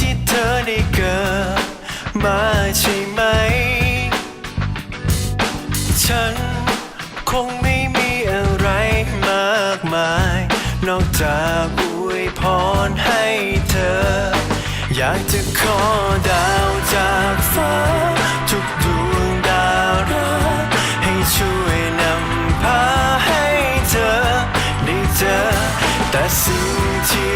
ที่เธอได้เกิดมาใช่ไหม ฉันคงไม่มีอะไรมากมาย นอกจากอวยพรให้เธอ อยากจะขอดาวจากฟ้า ทุกดวงดาวรักให้ช่วยนำพาให้เธอ ได้เจอแต่สิ่งที่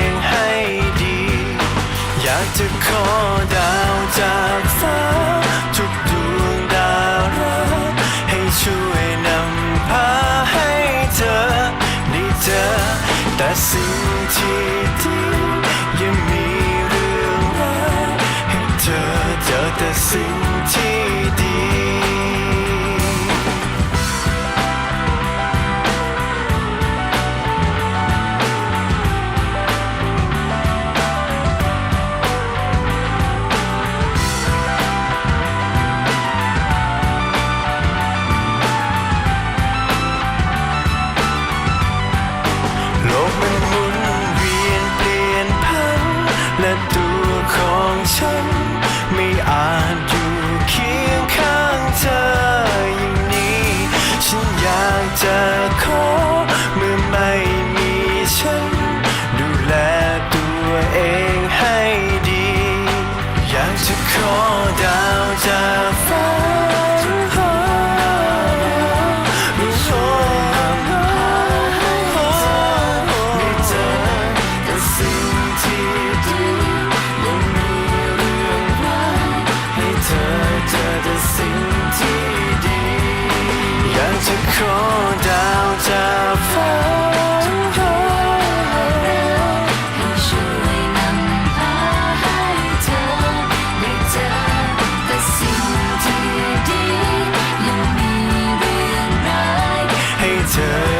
งากจะขอดาวจากฟ้า ทุกดวงดาวรักให้ช่วยนำพาให้เธอได้เจอแต่สิ่งที่ดียังมีเรื่องรายให้เธอเจอแต่สิ่งากจะขอดาวจาก ที่